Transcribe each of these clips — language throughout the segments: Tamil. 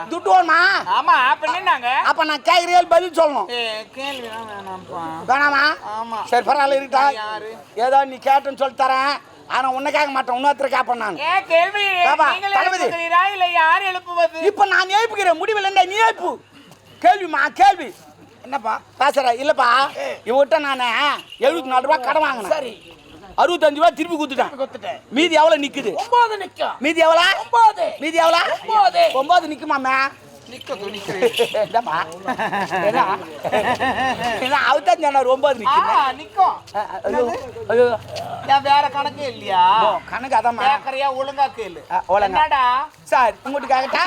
துட்டு வேணுமா? ஆமா அப்ப என்னங்க அப்ப நான் கேக்குறேன் பதில் சொல்லணும். வேணாம்ப்பா. வேணாமா? ஆமா. சரி பரவாயில்ல இருக்கா யாரு? ஏதோ நீ கேட்டுன்னு சொல்லி தரேன். ஆனா உன்னை கேட்க மாட்டேன் இன்னொருத்தர் கேட்பேன் நான். ஏ கேள்வி? தளபதி. இல்ல யார் எழுப்புவது? இப்ப நான் எழுப்புகிறேன் முடிவில் இருந்தா நீ எழுப்பு கேள்விமா கேள்வி. என்னப்பா பேசுற இல்லப்பா. இவகிட்ட நான் எழுபத்தி நாலு ரூபா கடன் வாங்கினேன். சரி. அறுபத்தஞ்சு ரூபா திருப்பி கொடுத்துட்டேன். மீதி எவ்வளவு நிக்குது? ஒன்பது நிக்கும். மீதி எவ்வளவு ஒன்பது. மீதி எவ்வளவு ஒன்பது. ஒன்பது நிக்குமாமே வேற கணக்கே இல்லையா? கணக்கு கேக்கறியா ஒழுங்கா கேளு. ஆ, ஒழுங்கா. என்னடா? சார் உங்கள்கிட்ட கேட்கட்டா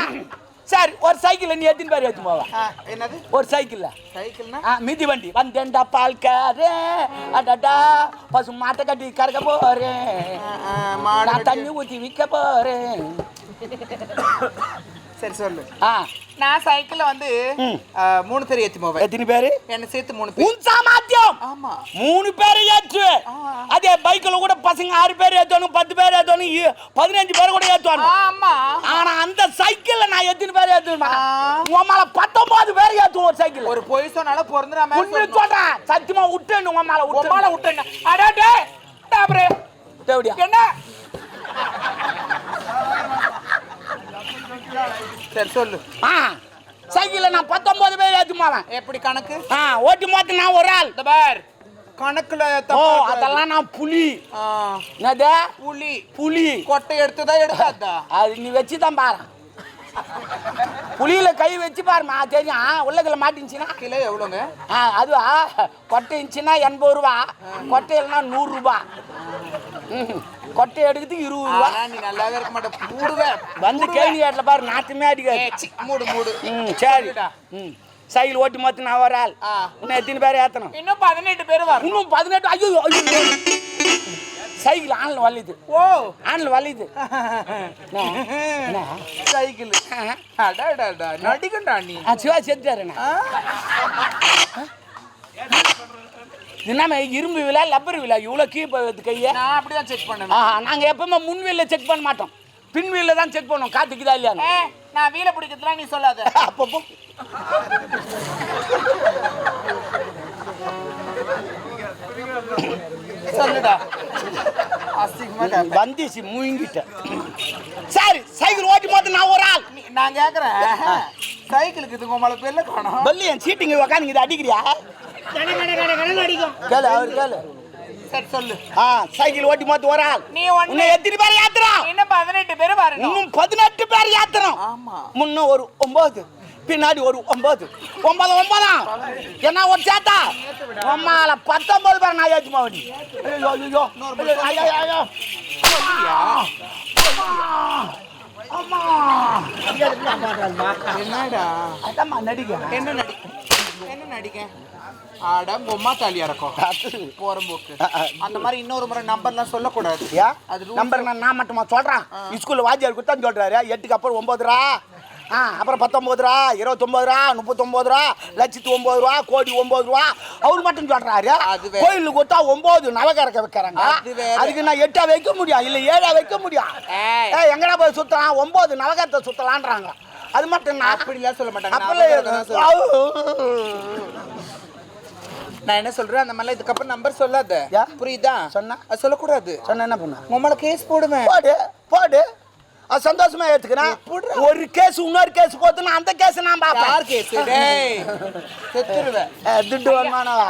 சார் ஒரு சைக்கிள் நீ எத்தனை பேர் ஏற்று போவா? என்னது? ஒரு சைக்கிள்ல. சைக்கிள்னா? மிதி வண்டி. வந்தேன்டா பால்காரே. அடடா பசு மாட்டை கட்டி கறக்க போறேன். நான் தண்ணி ஊத்தி விற்க போறேன். சரி சொல்லு. ஆ நான் சைக்கிள்ல வந்து மூணு பேர் ஏத்தி போவேன். எத்தனை பேரு? என்ன சேர்த்து மூணு பேர். உன் சாமர்த்தியம் ஆமா. மூணு பேரை ஏற்று ஆ. அதே பைக்கில் கூட பசங்க ஆறு பேர் ஏற்றணும் பத்து பேர் இ- பதினஞ்சு பேர் கூட ஏற்றுவாங்க ஆமா. ஆனா அந்த சைக்கிள்ல நான் எத்தனை பேர் ஏற்றுவேன் ஆ. உன் மேல பத்தொன்பது பேர் ஏற்றுவோம் ஒரு சைக்கிள் ஒரு பொய் சொன்னால பொருந்துறாம உண்மை சொல்றேன். சத்தியமா விட்டு உன் மேல விட்டு உம்மால விட்டுங்க அடா டேய் டாப்ரே தேவடியா என்ன? சரி சொல்லு. ஆ சைக்கிள்ல நான் பத்தொன்பது பேர் ஏற்றுமாவேன் எப்படி கணக்கு? ஆ ஓட்டி மொத்தம் நான் ஒரு ஆள். இந்த பார். கணக்குல ஓ. அதெல்லாம் நான் புலி. என்னது? புலி. புலி. கொட்டை எடுத்ததா எடுத்தாதா அது நீ வச்சு தான் பாரு. புலியில கை வச்சு பாருமா தெரியும். உள்ளத்துல மாட்டிருந்துச்சுன்னா கிலோ எவ்வளோங்க? ஆ அதுவா? கொட்டை இருந்துச்சுன்னா எண்பது ரூபா. கொட்டை இல்லைன்னா நூறு ரூபா. ம், கொட்டை எடுக்கிறதுக்கு இருபது ரூபா. நீ நல்லாவே இருக்க மாட்ட. மூடுவே. வந்து கேள்வி கேட்டல பாரு நாட்டுமே அடிக்காது மூடு மூடு. ம் சரி. சொல்லுடா. ம். சைக்கிள் ஓட்டி மொத்தம் நான் ஒரு ஆள். இன்னும் எத்தனை பேர் ஏற்றணும் இன்னும் பதினெட்டு பேர் வரும் இன்னும் பதினெட்டு? ஐயோ ஐயோ. சைக்கிள் ஆன்ல வலிது. ஓ. ஆன்ல வலிது? சைக்கிள். அடாடாடா நடிகண்டா நீ. சிவா செஞ்சாருண்ணா? என்னமே இரும்பு விழா லப்பர் விழா? இவ்வளோ கீழே கையை? நான் அப்படிதான் செக் பண்ணுவேன். நாங்கள் எப்பவுமே முன் வீல்ல செக் பண்ண மாட்டோம். பின் வீல்ல தான் செக் பண்ணுவோம். காத்துக்குதா இல்லையான்னு ஏய், நான் வீல பிடிக்கிறதுலாம் நீ சொல்லாத. அப்பப்போ சொல்லுடா. வந்துச்சு முயங்கிட்ட சரி சைக்கிள் ஓட்டி போது நான் ஒரு ஆள். நீ- நான் கேக்குறேன். சைக்கிளுக்கு இது உங்களை பெல்ல காணும்? பல்லி என் சீட்டிங்க உக்காந்து இதை அடிக்கிறியா? கேளு அவர் கேளு. சரி சொல்லு. ஆ சைக்கிள் ஓட்டி போது ஒரு ஆள். நீ ஒண்ணு எத்தனை பேர் ஏத்துறோம்? இன்னும் பதினெட்டு பேர் வரணும். இன்னும் பதினெட்டு பேர் ஏத்துறோம். ஆமா. முன்ன ஒரு ஒன்பது பின்னாடி ஒரு ஒன்பது. ஒன்பது ஒன்பதாம் என்ன ஒரு சேத்தா? உம்மால பத்தொன்பது பேர் நான் ஏற்றுமா வண்டி ஐயோ ஐயோ ஐயோ ஐயோ அம்மா. என்னடா? அதாம்மா நடிக்க என்ன நடிக்க என்ன நடிக்க ஆட பொம்மா தாலியா இருக்கும் போறம்போக்கு அந்த மாதிரி இன்னொரு முறை நம்பர்லாம் சொல்லக்கூடாது. அது. நம்பர் நான் நான் மட்டுமா சொல்றேன்? ஸ்கூல்ல வாத்தியார் கொடுத்தா சொல்றாரு. எட்டுக்கு அப்புறம் ஒன்பது ரூபா ஆ அப்புறம் பத்தொம்பது ரூபா இருபத்தொம்பது ரூபா முப்பத்தொம்பது ரூபா லட்சத்து ஒம்பது ரூபா கோடி ஒம்பது ரூபா அவர் மட்டும் சொல்றாரு. கோயிலுக்கு கொடுத்தா ஒம்பது நவகரக்க வைக்கிறாங்க. அதுக்கு நான் எட்டா வைக்க முடியும் இல்ல ஏழா வைக்க முடியும். எங்கடா போய் சுத்தலாம்? ஒம்பது நவகரத்தை சுத்தலான்றாங்க. அது மட்டும் நான் அப்படிலாம் சொல்ல மாட்டாங்க. நான் என்ன சொல்றேன்? அந்த மாதிரிலாம் இதுக்கப்புறம் நம்பர் சொல்லாத? புரியுதா? சொன்னா? சொல்லக்கூடாது. சொன்ன என்ன பண்ண? உங்களை கேஸ் போடுவேன். போடு போடு. அது சந்தோஷமா ஏத்துக்கிறேன்? ஒரு கேஸ் இன்னொரு கேஸ் போத்துனா அந்த கேஸ் நான் யார் பாப்பேன் கேஸ் டேய் செத்துருவேன். துட்டு வேணுமானவா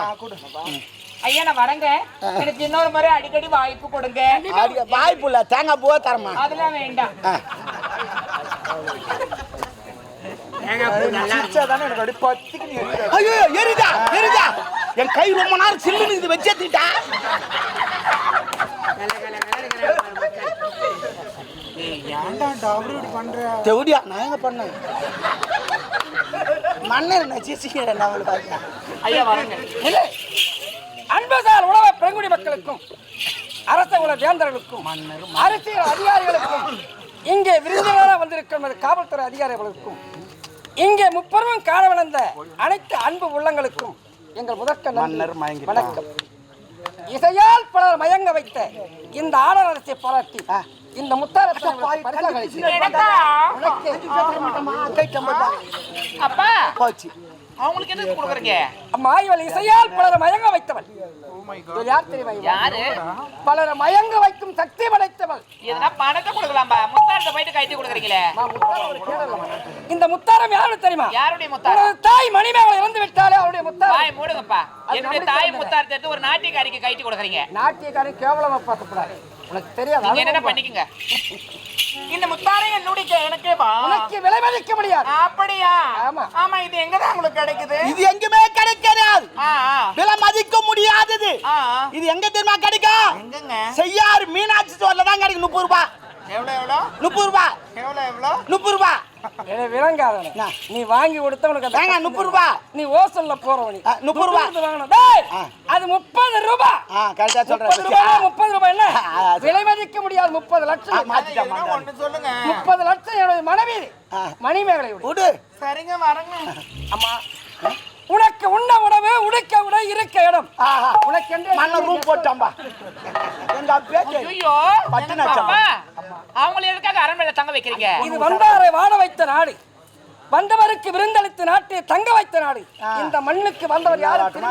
ஐயா நான் வரேங்க. எனக்கு இன்னொரு முறை அடிக்கடி வாய்ப்பு கொடுங்க. அடி வாய்ப்பு இல்ல. தேங்காய் பூவா தரமா? அதெல்லாம் வேண்டாம். ஐயோ எரிதா எரிதா. என் கை ரொம்ப நேரம் சில்லுன்னு இது வச்சேத்திட்டா தெவடியா நான் எங்க பண்ணேன் மன்னர் நச்சிச்சிக்கிறேன் நான் அவளை பார்த்தேன் ஐயா வரேங்க. இல்லை. அன்பசால் உலக பெருங்குடி மக்களுக்கும் அரச உல வேந்தர்களுக்கும் அரசியல் அதிகாரிகளுக்கும் இங்கே விருந்தினராக வந்திருக்கும் நமது காவல்துறை அதிகாரிகளுக்கும் இங்கே முப்பெரும் காண வளர்ந்த அனைத்து அன்பு உள்ளங்களுக்கும் எங்கள் முதற்க மன்னர் மயங்கிட்டார். வணக்கம். இசையால் பலர் மயங்க வைத்த இந்த ஆடல் அரசை பாராட்டி இந்த முத்தாரத்தை? அப்பா. போச்சு. அவங்களுக்கு எதுக்கு கொடுக்குறீங்க? மாய்வல் இசையால் பலரை மயங்க வைத்தவள். இது யார் தெரியுமா? யாரு? பலரை மயங்க வைக்கும் சக்தி படைத்தவள். எதுனா பணத்தை முத்தாரத்தை போயிட்டு கைட்டி கொடுக்குறீங்களே. இந்த முத்தாரம் யாரு தெரியுமா? யாருடைய முத்தாரம்? தாய் மணிமேகலை இறந்து விட்டாலே அவருடைய முத்தாரம். தாய் மூடுங்கப்பா. என்னுடைய தாய் முத்தாரத்தை எடுத்து ஒரு நாட்டியக்காரிக்கு கைட்டி கொடுக்குறீங்க. நாட்டியக்காரன் கேவலமா பார்க்கக்கூடாது உனக்கு தெரியாது. நீங்க அனுபவம். பண்ணிக்கங்க? இந்த முத்தாரம் என்னுடைய எனக்கேப்பா உனக்கு விலை மதிக்க முடியாது. அப்படியா? ஆமா. ஆமா இது எங்கதான் உங்களுக்கு கிடைக்குது? இது எங்குமே கிடைக்காது. விலை மதிக்க முடியாதது. இது எங்க தெரியுமா கிடைக்கும் எங்கங்க? செய்யாறு மீனாட்சி ஸ்டோர்ல தான் கிடைக்கும். முப்பது ரூபாய். எவ்வளவு எவ்வளவு? முப்பது ரூபாய். எவ்வளவு எவ்வளவு? முப்பது ரூபாய். விளங்காதவனே. நீ வாங்கி கொடுத்த உனக்கு முப்பது ரூபாய் நீ ஓசல்ல போறவனி. முப்பது ரூபா. வாங்கணும். அது முப்பது ரூபாய் ஆ கரெக்டா முப்பது சொல்றேன் ரூபாய் முப்பது ரூபாய் என்ன. விலை மதிக்க முடியாது முப்பது லட்சம். சொல்லுங்க. முப்பது லட்சம் என்னுடைய மனைவி. மணிமேகலை விடு. சரிங்க வரங்க அம்மா. உனக்கு உண்ண உணவு உடுக்க உடை இருக்க இடம். ஆஹா. உனக்கு என்று மண்ண ரூம் போட்டாம்பா. எங்க பேச்சு ஐயோ பத்து அவங்கள எதுக்காக அரண்மனையில தங்க வைக்கிறீங்க? இது வந்தாரை வாழ வைத்த நாடு. வந்தவருக்கு விருந்தளித்து நாட்டை தங்க வைத்த நாடு. இந்த மண்ணுக்கு வந்தவர்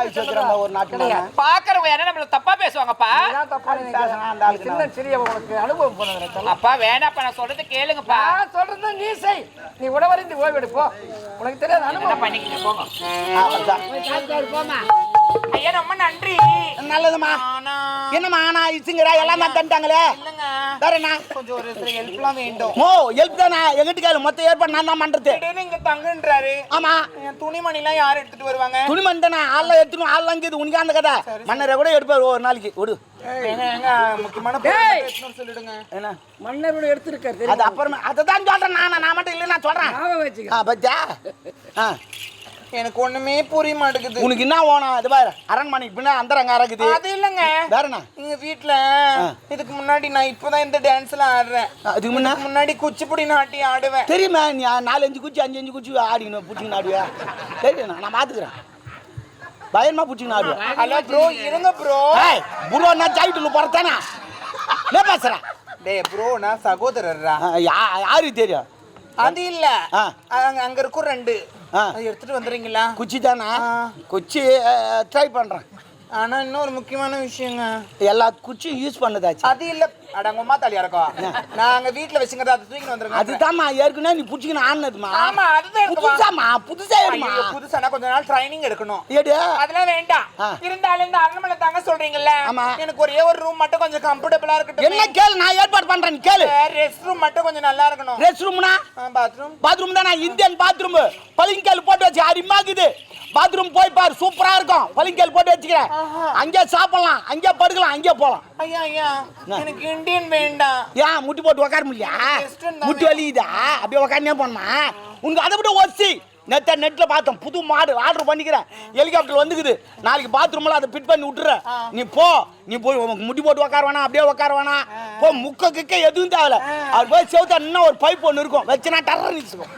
வச்சிருந்தா ஒரு. கிடையாது. பாக்குறவங்க யாரும் நம்மள தப்பா பேசுவாங்கப்பா. சின்ன சிறிய உனக்கு அனுபவம் போனது அப்பா வேணாப்பா நான் சொல்றது கேளுங்கப்பா. நான் சொல்றது நீ செய். நீ உணவறிந்து ஓய்வெடு போ உனக்கு தெரியாது என்ன அனுபவம். பண்ணிக்கங்க போங்க. அவ்வளவுதான். ஐயா ரொம்ப நன்றி. நல்லதுமா ஆனா என்னம்மா நான் இசுங்கடா எல்லாம் தான் தந்துட்டாங்களே? இல்லங்க. வேற என்ன? கொஞ்சம் ஒரு சில ஹெல்ப்லாம் வேண்டும். ஓ ஹெல்ப் தானே? எங்கிட்ட கேளு மொத்த ஏற்பாடு நான் தான் பண்றது. இங்க தங்குன்றாரு. ஆமா. என் துணிமணி எல்லாம் யார் எடுத்துட்டு வருவாங்க? துணிமணி தானே? ஆள்லாம் எடுத்துணும் ஆள்லாம் இருக்குது உனக்கு அந்த கதை. மன்னரை கூட எடுப்பாரு ஒரு நாளைக்கு. ஏங்க, முக்கியமான சொல்லிடுங்க. என்ன? மன்னரோட எடுத்திருக்காரு அது? அப்புறமே அதை தான் சொல்றேன் நான் நான் மட்டும் இல்லை நான் சொல்றேன் பச்சா ஆ. எனக்கு ஒண்ணுமே புரிய மாட்டேங்குது. உனக்கு என்ன வேணும்? அது பாரு அரண்மனைக்கு பின்னா அந்தரங்க இருக்குது அது இல்லங்க. வேற என்ன? எங்க வீட்ல இதுக்கு முன்னாடி நான் இப்பதான் இந்த டான்ஸ்ல ஆடுறேன். அதுக்கு முன்ன? முன்னாடி குச்சிப்புடி நாட்டி ஆடுவேன். தெரியுமா? நீ நாலு அஞ்சு குச்சி அஞ்சு அஞ்சு குச்சி ஆடிக்கணும் பிடிச்சிங்கன்னு ஆடுவியா தெரியும்? நான் பார்த்துக்கிறேன். பயமா பிடிச்சிங்கன்னு ஆடுவேன் ஹலோ ப்ரோ இருங்க ப்ரோ புரோ நான் சாய்ட்டுல போறதானே? என்ன பேசுறேன் டேய் ப்ரோ நான் சகோதரர்ரா. ஆ, யா- யாருக்கு தெரியும்? அது இல்ல. ஆ. அங்க அங்க இருக்கும் ரெண்டு. எடுத்துட்டு வந்துடுறீங்களா? குச்சி தானே குச்சி ட்ரை பண்றேன். ஆனா இன்னொரு முக்கியமான விஷயங்க. எல்லா குச்சியும் யூஸ் பண்ணதாச்சு. அது இல்ல. அடங்கம்மா தாலியா இருக்கோம் நாங்க வீட்ல வச்சுங்கிறத அது தூக்கிட்டு வந்துருங்க. அதுதாம்மா ஏற்கனவே நீ பிடிச்சிக்கணும் ஆடினதுமா? ஆமா அதுதான். புதுசாமா புதுசா எடுமா? புதுசானா கொஞ்ச நாள் ட்ரைனிங் எடுக்கணும். எடு. அதெல்லாம் வேண்டாம். இருந்தாலும் இந்த அரண்மனை தாங்க சொல்றீங்கல்ல. எனக்கு ஒரே ஒரு ரூம் மட்டும் கொஞ்சம் கம்ஃபர்டபுளா என்ன இருக்கட்டும் கேளு நான் ஏற்பாடு பண்றேன் கேளு. ரெஸ்ட் ரூம் மட்டும் கொஞ்சம் நல்லா இருக்கணும். ரெஸ்ட் ரூம்னா பாத்ரூம் பாத்ரூம் தானே இந்தியன் பாத்ரூம் பளிங்கல் போட்டு வச்சு அரிமாக்குது பாத்ரூம் போய் பாரு சூப்பரா இருக்கும். பளிங்கல் போட்டு வச்சுக்கிறேன். அங்கே சாப்பிடலாம் அங்கே படுக்கலாம் அங்கே போலாம் ஐயா ஐயா எனக்கு இந்தியன் வேண்டாம். ஏன் முட்டி போட்டு உட்கார முடியா. முட்டி வலிக்குதா? அப்படியே உட்காந்தே போனமா உனக்கு அதை விட ஒசி நெட்ட நெட்ல பார்த்தோம் புது மாடு ஆர்டர் பண்ணிக்கிறேன். ஹெலிகாப்டர் வந்துக்குது. நாளைக்கு பாத்ரூம்ல அதை ஃபிட் பண்ணி விட்டுறேன். நீ போ. நீ போய் முட்டி போட்டு உட்கார வேணாம் அப்படியே உட்கார வேணாம். போ முக்க கிக்க எதுவும் தேவையில்ல. அவர் போய் செவுத்தா இன்னும் ஒரு பைப் ஒன்று இருக்கும். வச்சுனா டர்ற நிச்சுக்கும்